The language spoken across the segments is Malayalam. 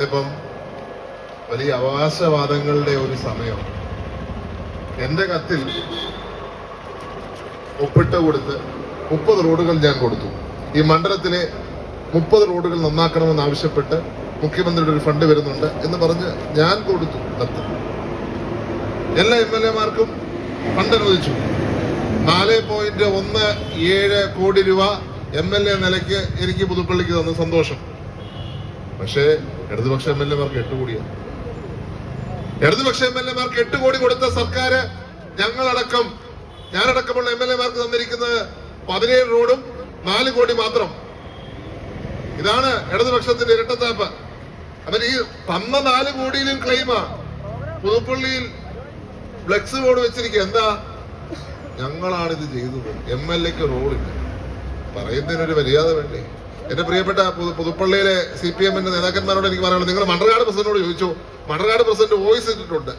ഇന്നിപ്പം വലിയ അവകാശവാദങ്ങളുടെ ഒരു സമയം. എന്റെ കത്തിൽ ഒപ്പിട്ട് കൊടുത്ത് മുപ്പത് റോഡുകൾ ഞാൻ കൊടുത്തു. ഈ മണ്ഡലത്തിലെ മുപ്പത് റോഡുകൾ നന്നാക്കണമെന്ന് ആവശ്യപ്പെട്ട് മുഖ്യമന്ത്രിയുടെ ഒരു ഫണ്ട് വരുന്നുണ്ട് എന്ന് പറഞ്ഞ് ഞാൻ കൊടുത്തു കത്ത്. എല്ലാ എം എൽ എമാർക്കും ഫണ്ട് അനുവദിച്ചു. നാല് പോയിന്റ് ഒന്ന് ഏഴ് കോടി രൂപ എം എൽ എ നിലയ്ക്ക് എനിക്ക് പുതുപ്പള്ളിക്ക് തന്ന സന്തോഷം. പക്ഷേ ഇടതുപക്ഷ എം എൽ എമാർക്ക് എട്ട് കോടിയാണ് ഇടതുപക്ഷ എം എൽ എമാർക്ക് എട്ട് കോടി കൊടുത്ത സർക്കാർ ഞങ്ങളടക്കം ഞാനടക്കമുള്ള എം എൽ എമാർക്ക് തന്നിരിക്കുന്നത് പതിനേഴ് റോഡും നാല് കോടി മാത്രം. ഇതാണ് ഇടതുപക്ഷത്തിന്റെ ഇരട്ടത്താപ്പ്. അവർ ഈ തന്ന നാല് കോടിയിലും ക്ലെയിമാ പുതുപ്പള്ളിയിൽ ഫ്ലെക്സ് ബോർഡ് വെച്ചിരിക്കുക. എന്താ? ഞങ്ങളാണ് ഇത് ചെയ്തത്. എം എൽ എക്ക് റോഡില്ല പറയുന്നതിനൊരു മര്യാദ വേണ്ടേ? എന്റെ പ്രിയപ്പെട്ട പുതു- പുതുപ്പള്ളിയിലെ സി പി എമ്മിന്റെ നേതാക്കന്മാരോട് എനിക്ക് പറയാനുള്ളത് നിങ്ങൾ മണ്ണർകാട് പ്രസിഡന്റിനോട് ചോദിച്ചു. മണ്ണർകാട് പ്രസിഡന്റ് വോയിസ് ഇട്ടിട്ടുണ്ട്.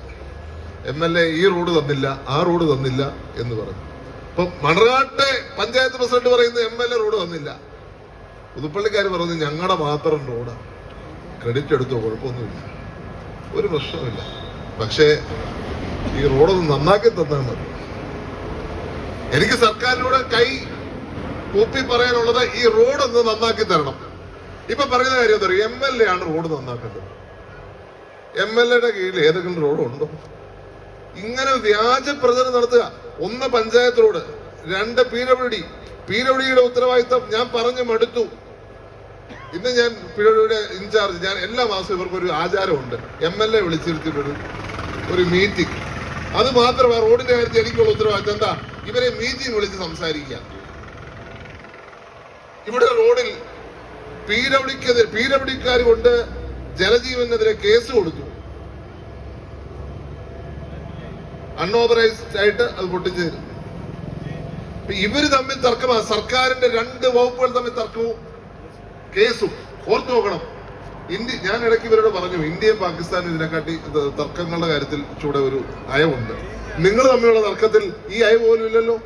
എം എൽ എ ഈ റോഡ് തന്നില്ല ആ റോഡ് തന്നില്ല എന്ന് പറഞ്ഞു. അപ്പൊ മണ്ണർകാട്ടെ പഞ്ചായത്ത് പ്രസിഡന്റ് പറയുന്നത് എം എൽ എ റോഡ് തന്നില്ല. പുതുപ്പള്ളിക്കാർ പറഞ്ഞു ഞങ്ങളുടെ മാത്രം റോഡ് ക്രെഡിറ്റ് എടുത്തോ കുഴപ്പമൊന്നുമില്ല. ഒരു പ്രശ്നമില്ല പക്ഷേ ഈ റോഡൊന്ന് നന്നാക്കി തന്നാൽ മതി. എനിക്ക് സർക്കാരിനോട് കൈ കൂപ്പി പറയാനുള്ളത് ഈ റോഡ് ഒന്ന് നന്നാക്കി തരണം. ഇപ്പൊ പറയുന്ന കാര്യം എന്താ പറയുക എം എൽ എ ആണ് റോഡ് നന്നാക്കേണ്ടത്. എം എൽ എയുടെ കീഴിൽ ഏതെങ്കിലും റോഡ് ഉണ്ടോ ഇങ്ങനെ വ്യാജ പ്രചരണം നടത്തുക. ഒന്ന് പഞ്ചായത്ത് റോഡ് രണ്ട് P W D. P W ഉത്തരവാദിത്തം ഞാൻ പറഞ്ഞു മടുത്തു. ഇന്ന് ഞാൻ പി ഡബ്ല്യു ഡിയുടെ ഇൻചാർജ് ഞാൻ എല്ലാ മാസവും ഇവർക്ക് ഒരു ആചാരമുണ്ട്. എം എൽ എ വിളിച്ചിരുത്തിയിട്ടൊരു ഒരു മീറ്റിംഗ് അത് മാത്രമാണ് റോഡിന്റെ കാര്യത്തിൽ എനിക്കുള്ള ഉത്തരവാദിത്തം എന്താ? ഇവരെ മീറ്റിംഗ് വിളിച്ച് സംസാരിക്കുക. ഇവിടെ റോഡിൽ പി ഡബ്ല്യുക്കെതിരെ പി ഡബ്ല്യുക്കാർ കൊണ്ട് ജലജീവനെതിരെ കേസ് കൊടുത്തു. അൺഓതറൈസ്ഡ് ആയിട്ട് അത് പൊട്ടിച്ചു ഇവർ തമ്മിൽ തർക്കമാണ് സർക്കാരിന്റെ രണ്ട് വകുപ്പുകൾ തമ്മിൽ തർക്കവും കേസും. ഓർത്തു നോക്കണം. ഇന്ത്യ ഞാൻ ഇടയ്ക്ക് ഇവരോട് പറഞ്ഞു ഇന്ത്യയും പാകിസ്ഥാനും ഇതിനെക്കാട്ടി തർക്കങ്ങളുടെ കാര്യത്തിൽ ചൂടെ ഒരു അയവുണ്ട് നിങ്ങൾ തമ്മിലുള്ള തർക്കത്തിൽ ഈ അയവ് പോലും ഇല്ലല്ലോ.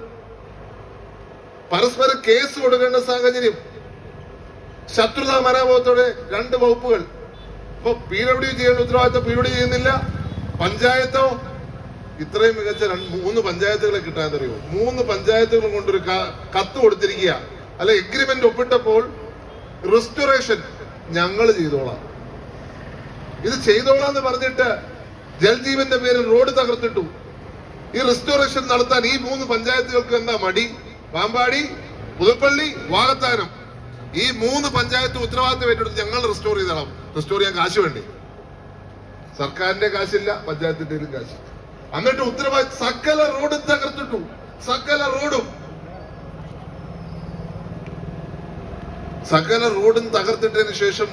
പരസ്പരം കേസ് കൊടുക്കേണ്ട സാഹചര്യം. ശത്രുതാ മനോഭാവത്തോടെ രണ്ട് വകുപ്പുകൾ. ഇപ്പൊ പി ഡബ്ല്യു ചെയ്യേണ്ട ഉത്തരവാദിത്തം പി ഡബ്ല്യു ചെയ്യുന്നില്ല. പഞ്ചായത്തോ? ഇത്രയും മികച്ച രണ്ട് മൂന്ന് പഞ്ചായത്തുകളെ കിട്ടാന്നറിയോ മൂന്ന് പഞ്ചായത്തുകളും കൊണ്ടൊരു കത്ത് കൊടുത്തിരിക്കുക. അല്ല എഗ്രിമെന്റ് ഒപ്പിട്ടപ്പോൾ റെസ്റ്റോറേഷൻ ഞങ്ങൾ ചെയ്തോളാം. ഇത് ചെയ്തോളാം പറഞ്ഞിട്ട് ജൽജീവന്റെ പേരിൽ റോഡ് തകർത്തിട്ടു. ഈ റെസ്റ്റോറേഷൻ നടത്താൻ ഈ മൂന്ന് പഞ്ചായത്തുകൾക്ക് എന്താ മടി? പാമ്പാടി പുതുപ്പള്ളി വാകത്താനം. ഈ മൂന്ന് പഞ്ചായത്ത് ഉത്തരവാദിത്തം ഏറ്റെടുത്ത് ഞങ്ങൾ റിസ്റ്റോർ ചെയ്തോളാം. റിസ്റ്റോർ ചെയ്യാൻ കാശ് വേണ്ടേ? സർക്കാരിന്റെ കാശില്ല പഞ്ചായത്തിന്റെയും കാശ്. എന്നിട്ട് ഉത്തരവാദി സകല റോഡും തകർത്തിട്ടു. സകല റോഡും. സകല റോഡും തകർത്തിട്ടതിന് ശേഷം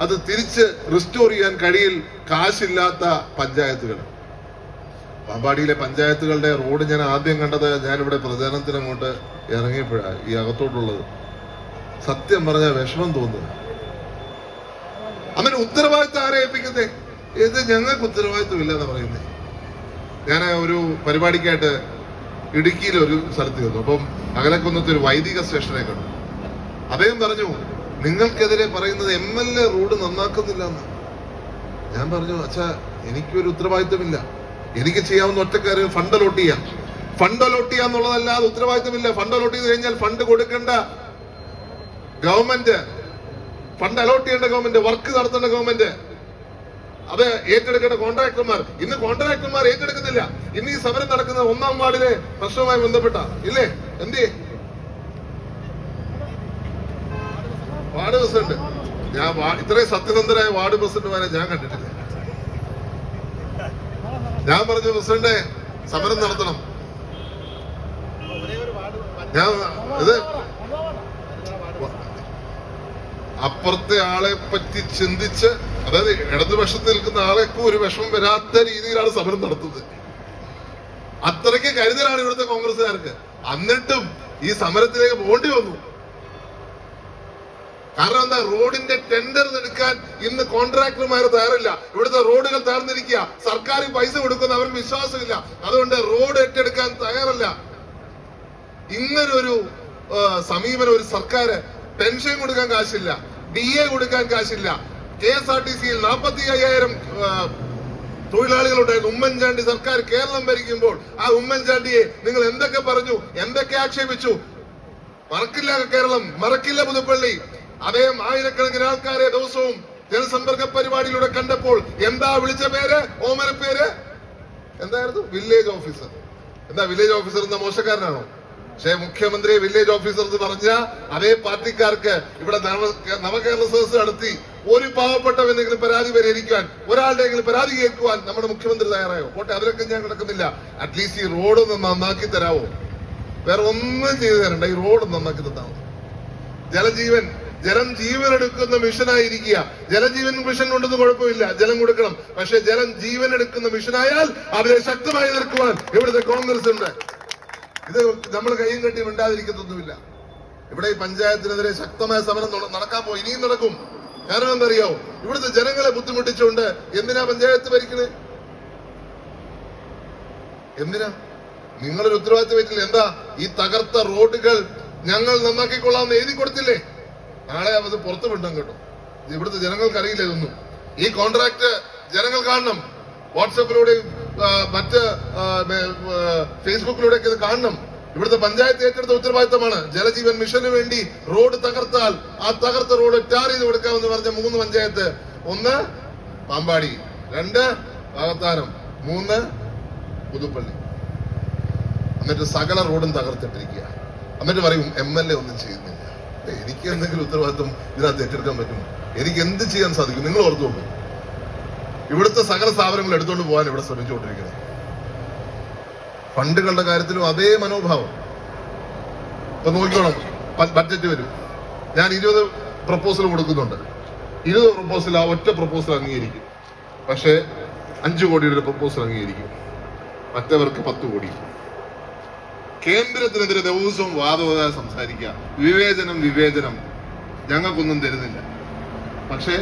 അത് തിരിച്ച് റിസ്റ്റോർ ചെയ്യാൻ കഴിയിൽ കാശില്ലാത്ത പഞ്ചായത്തുകൾ. പാമ്പാടിയിലെ പഞ്ചായത്തുകളുടെ റോഡ് ഞാൻ ആദ്യം കണ്ടത് ഞാനിവിടെ പ്രചാരണത്തിന് അങ്ങോട്ട് ഇറങ്ങിയപ്പോഴാണ് ഈ അകത്തോട്ടുള്ളത്. സത്യം പറഞ്ഞ വിഷമം തോന്നുന്നു. അങ്ങനെ ഉത്തരവാദിത്വം ആരെ ഇത് ഞങ്ങൾക്ക് ഉത്തരവാദിത്വം ഇല്ലെന്ന് പറയുന്നേ. ഞാൻ ഒരു പരിപാടിക്കായിട്ട് ഇടുക്കിയിൽ ഒരു സ്ഥലത്ത് ചെന്നു. അപ്പം അകലക്കുന്നത്തെ ഒരു വൈദിക സ്റ്റേഷനെ കണ്ടു. അദ്ദേഹം പറഞ്ഞു നിങ്ങൾക്കെതിരെ പറയുന്നത് എം എൽ എ റോഡ് നന്നാക്കുന്നില്ല എന്ന്. ഞാൻ പറഞ്ഞു അച്ഛാ എനിക്കൊരു ഉത്തരവാദിത്തമില്ല എനിക്ക് ചെയ്യാവുന്ന ഒറ്റക്കാര്യം ഫണ്ട് അലോട്ട് ചെയ്യാം. ഫണ്ട് അലോട്ട് ചെയ്യാന്നുള്ളതല്ലാതെ ഉത്തരവാദിത്തമില്ല. ഫണ്ട് അലോട്ട് ചെയ്ത് കഴിഞ്ഞാൽ ഫണ്ട് കൊടുക്കേണ്ട. ഗവൺമെന്റ് ഫണ്ട് അലോട്ട് ചെയ്യേണ്ട ഗവൺമെന്റ് വർക്ക് നടത്തേണ്ട ഗവൺമെന്റ് അത് ഏറ്റെടുക്കേണ്ട കോൺട്രാക്ടർമാർ ഇന്ന് കോൺട്രാക്ടർമാർ ഏറ്റെടുക്കുന്നില്ല. ഇന്ന് ഈ സമരം നടക്കുന്ന ഒന്നാം വാർഡിലെ പ്രശ്നവുമായി ബന്ധപ്പെട്ട ഇല്ലേ? എന്തേ? Ward president. ഞാൻ ഇത്രയും സത്യസന്ധരായ വാർഡ് പ്രസിഡന്റുമാരെ ഞാൻ കണ്ടിട്ടില്ല. ഞാൻ പറഞ്ഞു പ്രസിഡന്റ് സമരം നടത്തണം. ഞാൻ ഇത് അപ്പുറത്തെ ആളെ പറ്റി ചിന്തിച്ച് അതായത് ഇടതുപക്ഷത്ത് നിൽക്കുന്ന ആളെക്കും ഒരു വിഷമം വരാത്ത രീതിയിലാണ് സമരം നടത്തുന്നത്. അത്രയ്ക്ക് കരുതലാണ് ഇവിടുത്തെ കോൺഗ്രസ്സുകാർക്ക്. എന്നിട്ടും ഈ സമരത്തിലേക്ക് പോകേണ്ടി വന്നു. കാരണം എന്താ? റോഡിന്റെ ടെൻഡർ എടുക്കാൻ ഇന്ന് കോൺട്രാക്ടർമാർ തയ്യാറില്ല. ഇവിടുത്തെ റോഡുകൾ തകർന്നിരിക്കുക. സർക്കാർ പൈസ കൊടുക്കുന്ന അവർക്ക് വിശ്വാസമില്ല. അതുകൊണ്ട് റോഡ് ഏറ്റെടുക്കാൻ തയ്യാറല്ല. ഇങ്ങനൊരു സമീപനം ഒരു സർക്കാർ പെൻഷൻ കൊടുക്കാൻ കാശില്ല. ഡി എ കൊടുക്കാൻ കാശില്ല. കെ എസ് ആർ ടി സിയിൽ നാൽപ്പത്തി അയ്യായിരം തൊഴിലാളികളുണ്ടായിരുന്നു. ഉമ്മൻചാണ്ടി സർക്കാർ കേരളം ഭരിക്കുമ്പോൾ ആ ഉമ്മൻചാണ്ടിയെ നിങ്ങൾ എന്തൊക്കെ പറഞ്ഞു? എന്തൊക്കെ ആക്ഷേപിച്ചു? മറക്കില്ല കേരളം. മറക്കില്ല പുതുപ്പള്ളി. അദ്ദേഹം ആയിരക്കണക്കിന് ആൾക്കാരെ ദിവസവും ജനസമ്പർക്ക പരിപാടിയിലൂടെ കണ്ടപ്പോൾ എന്താ വിളിച്ച പേര്? ഓമന പേര്? എന്തായിരുന്നു? വില്ലേജ് ഓഫീസർ എന്താ വില്ലേജ് ഓഫീസർ എന്ന മോശക്കാരനാണോ? പക്ഷേ മുഖ്യമന്ത്രി വില്ലേജ് ഓഫീസർ എന്ന് പറഞ്ഞ അതേ പാർട്ടിക്കാർക്ക് ഇവിടെ നവ- നവകേരള സദസ് നടത്തി ഒരു പാവപ്പെട്ടവനെങ്കിലും പരാതി പരിഹരിക്കാൻ ഒരാളുടെയെങ്കിലും പരാതി കേൾക്കുവാൻ നമ്മുടെ മുഖ്യമന്ത്രി തയ്യാറായോ? പോട്ടെ അതിലൊക്കെ ഞാൻ കിടക്കുന്നില്ല. അറ്റ്ലീസ്റ്റ് ഈ റോഡ് ഒന്ന് നന്നാക്കി തരാവോ? വേറെ ഒന്നും ചെയ്തു തരണ്ട. ഈ റോഡ് നന്നാക്കി തന്നാ ജലജീവൻ ജലം ജീവൻ എടുക്കുന്ന മിഷനായിരിക്കുക ജലജീവൻ മിഷൻ ഉണ്ടെന്ന് കുഴപ്പമില്ല. ജലം കൊടുക്കണം. പക്ഷെ ജലം ജീവൻ എടുക്കുന്ന മിഷനായാൽ അവരെ ശക്തമായി എതിർക്കുവാൻ ഇവിടുത്തെ കോൺഗ്രസ് ഉണ്ട്. ഇത് നമ്മൾ കൈയും കെട്ടി മിണ്ടാതിരിക്കുന്നൊന്നുമില്ല ഇവിടെ ഈ പഞ്ചായത്തിനെതിരെ ശക്തമായ സമരം നടക്കാൻ പോയി. ഇനിയും നടക്കും. കാരണം എന്തറിയോ? ഇവിടുത്തെ ജനങ്ങളെ ബുദ്ധിമുട്ടിച്ചുകൊണ്ട് എന്തിനാ പഞ്ചായത്ത് ഭരിക്കണേ? എന്തിനാ? നിങ്ങളൊരു ഉത്തരവാദിത്വം എന്താ? ഈ തകർത്ത റോഡുകൾ ഞങ്ങൾ നന്നാക്കിക്കൊള്ളാമെന്ന് എഴുതി കൊടുത്തില്ലേ? നാളെ അത് പുറത്ത് വിടണം കേട്ടോ. ഇവിടുത്തെ ജനങ്ങൾക്ക് അറിയില്ല ഇതൊന്നും. ഈ കോൺട്രാക്ട് ജനങ്ങൾ കാണണം. വാട്സപ്പിലൂടെയും ആ, മറ്റ് ഫേസ്ബുക്കിലൂടെ ഒക്കെ ഇത് കാണണം. ഇവിടുത്തെ പഞ്ചായത്ത് ഏറ്റെടുത്ത ഉത്തരവാദിത്തമാണ്. ജലജീവൻ മിഷന് വേണ്ടി റോഡ് തകർത്താൽ ആ തകർത്ത റോഡ് ടാർ ചെയ്ത് കൊടുക്കാമെന്ന് പറഞ്ഞ മൂന്ന് പഞ്ചായത്ത്. ഒന്ന് പാമ്പാടി. രണ്ട് വാകത്താനം മൂന്ന് പുതുപ്പള്ളി. എന്നിട്ട് സകല റോഡും തകർത്തിട്ടിരിക്കുക എന്നിട്ട് പറയും എം എൽ എ ഒന്നും ചെയ്യുന്നില്ല. എനിക്ക് എന്തെങ്കിലും ഉത്തരവാദിത്വം ഇതിനകത്ത് ഏറ്റെടുക്കാൻ പറ്റുമോ? എനിക്ക് എന്ത് ചെയ്യാൻ സാധിക്കും? നിങ്ങൾ ഓർത്തു നോക്കും. ഇവിടുത്തെ സകല സ്ഥാപനങ്ങൾ എടുത്തുകൊണ്ട് പോകാൻ ഇവിടെ ശ്രമിച്ചുകൊണ്ടിരിക്കുന്നത്. ഫണ്ടുകളുടെ കാര്യത്തിലും അതേ മനോഭാവം. ഇപ്പൊ നോക്കിക്കോണം. ബഡ്ജറ്റ് വരും. ഞാൻ ഇരുപത് പ്രപ്പോസൽ കൊടുക്കുന്നുണ്ട്. ഇരുപത് പ്രപ്പോസൽ ആ ഒറ്റ പ്രപ്പോസൽ അംഗീകരിക്കും. പക്ഷേ അഞ്ചു കോടിയുടെ പ്രപ്പോസൽ അംഗീകരിക്കും. മറ്റവർക്ക് പത്ത് കോടി. കേന്ദ്രത്തിനെതിരെ ദിവസവും വാദവത സംസാരിക്കുക. വിവേചനം വിവേചനം. ഞങ്ങൾക്കൊന്നും തരുന്നില്ല. പക്ഷേ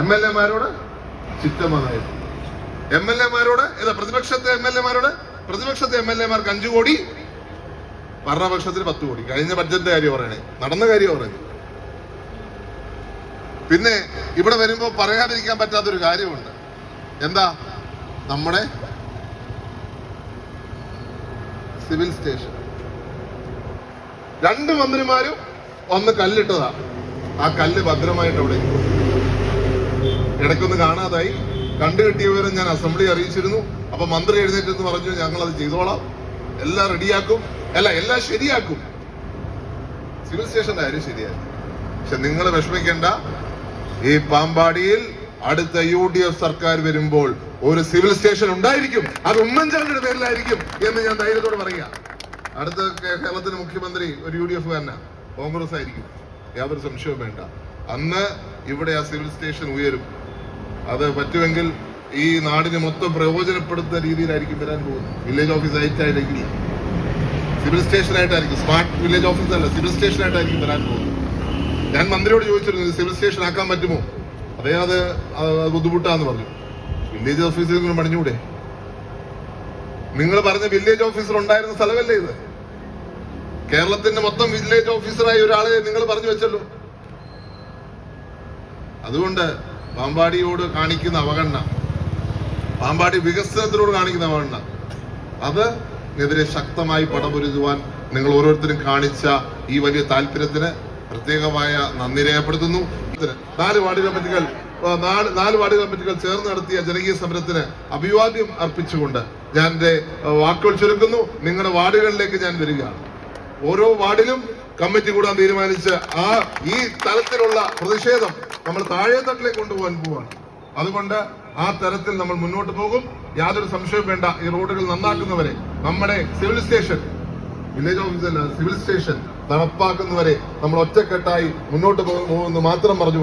എം എൽ എമാരോട് ചിറ്റമതായിരുന്നു എം എൽ എമാരോട് ഏതാ പ്രതിപക്ഷത്തെ എം എൽ എമാരോട്? പ്രതിപക്ഷത്തെ എം എൽ എമാർക്ക് അഞ്ചു കോടി ഭരണപക്ഷത്തിന് പത്ത് കോടി. കഴിഞ്ഞ ബഡ്ജറ്റിന്റെ കാര്യം പറയണേ. നടന്ന കാര്യം പറയുന്നത് പിന്നെ ഇവിടെ വരുമ്പോൾ പറയാതിരിക്കാൻ പറ്റാത്തൊരു കാര്യമുണ്ട്. എന്താ? നമ്മുടെ സിവിൽ സ്റ്റേഷൻ. രണ്ട് മന്ത്രിമാരും ഒന്ന് കല്ലിട്ടതാ. ആ കല്ല് ഭദ്രമായിട്ട് അവിടെ. ഇടയ്ക്കൊന്ന് കാണാതായി. കണ്ടു കിട്ടിയ വിവരം ഞാൻ അസംബ്ലി അറിയിച്ചിരുന്നു. അപ്പൊ മന്ത്രി എഴുന്നേറ്റെന്ന് പറഞ്ഞു ഞങ്ങൾ അത് ചെയ്തോളാം. എല്ലാം റെഡിയാക്കും. അല്ല എല്ലാം ശരിയാക്കും. സിവിൽ സ്റ്റേഷന്റെ കാര്യം ശരിയായി. പക്ഷെ നിങ്ങൾ വിഷമിക്കേണ്ട. ഈ പാമ്പാടിയിൽ അടുത്ത യു സർക്കാർ വരുമ്പോൾ ഒരു സിവിൽ സ്റ്റേഷൻ ഉണ്ടായിരിക്കും. അത് ഉമ്മൻചാണ്ടിയുടെ പേരിലായിരിക്കും എന്ന് ഞാൻ ധൈര്യത്തോട് പറയുക. അടുത്ത കേരളത്തിന്റെ മുഖ്യമന്ത്രി ഒരു യു ഡി എഫ് തന്നെ കോൺഗ്രസ് ആയിരിക്കും. യാതൊരു സംശയവും വേണ്ട. അന്ന് ഇവിടെ ആ സിവിൽ സ്റ്റേഷൻ ഉയരും. അത് പറ്റുമെങ്കിൽ ഈ നാടിനെ മൊത്തം പ്രയോജനപ്പെടുത്തുന്ന രീതിയിലായിരിക്കും വരാൻ പോകുന്നത്. വില്ലേജ് ഓഫീസ് ആയിട്ടായിരിക്കും സിവിൽ സ്റ്റേഷൻ ആയിട്ടായിരിക്കും. സ്മാർട്ട് വില്ലേജ് ഓഫീസ് അല്ല സിവിൽ സ്റ്റേഷൻ ആയിട്ടായിരിക്കും വരാൻ പോകുന്നത്. ഞാൻ മന്ത്രിയോട് ചോദിച്ചിരുന്നു സിവിൽ സ്റ്റേഷൻ ആക്കാൻ പറ്റുമോ? അദ്ദേഹം അത് ബുദ്ധിമുട്ടാന്ന് പറഞ്ഞു. വില്ലേജ് ഓഫീസിൽ നിന്ന് പണിഞ്ഞൂടെ നിങ്ങൾ പറഞ്ഞ വില്ലേജ് ഓഫീസർ ഉണ്ടായിരുന്ന സ്ഥലമല്ലേ ഇത്? കേരളത്തിന്റെ മൊത്തം വില്ലേജ് ഓഫീസറായി ഒരാളെ നിങ്ങൾ പറഞ്ഞു വെച്ചല്ലോ. അതുകൊണ്ട് പാമ്പാടിയോട് കാണിക്കുന്ന അവഗണന പാമ്പാടി വികസനത്തിനോട് കാണിക്കുന്ന അവഗണന അത് എതിരെ ശക്തമായി പടപൊരുതുവാൻ നിങ്ങൾ ഓരോരുത്തരും കാണിച്ച ഈ വലിയ താല്പര്യത്തിന് പ്രത്യേകമായ നന്ദി രേഖപ്പെടുത്തുന്നു. നാല് വാർഡ് കമ്മിറ്റികൾ നാല് നാല് വാർഡ് കമ്മിറ്റികൾ ചേർന്ന് നടത്തിയ ജനകീയ സമരത്തിന് അഭിവാദ്യം അർപ്പിച്ചുകൊണ്ട് ഞാൻ എന്റെ വാക്കുകൾ ചുരുക്കുന്നു. നിങ്ങളുടെ വാർഡുകളിലേക്ക് ഞാൻ വരികയാണ്. ഓരോ വാർഡിലും കമ്മിറ്റി കൂടാൻ തീരുമാനിച്ച് ആ ഈ തലത്തിലുള്ള പ്രതിഷേധം നമ്മൾ താഴെ തട്ടിലേക്ക് കൊണ്ടുപോകാൻ പോവാണ്. അതുകൊണ്ട് ആ തരത്തിൽ നമ്മൾ മുന്നോട്ട് പോകും. യാതൊരു സംശയവും വേണ്ട ഈ റോഡുകൾ നന്നാക്കുന്നവരെ നമ്മുടെ സിവിൽ സ്റ്റേഷൻ വില്ലേജ് ഓഫീസല്ല സിവിൽ സ്റ്റേഷൻ നടപ്പാക്കുന്നവരെ നമ്മൾ ഒറ്റക്കെട്ടായി മുന്നോട്ട് പോകുമെന്ന് മാത്രം പറഞ്ഞു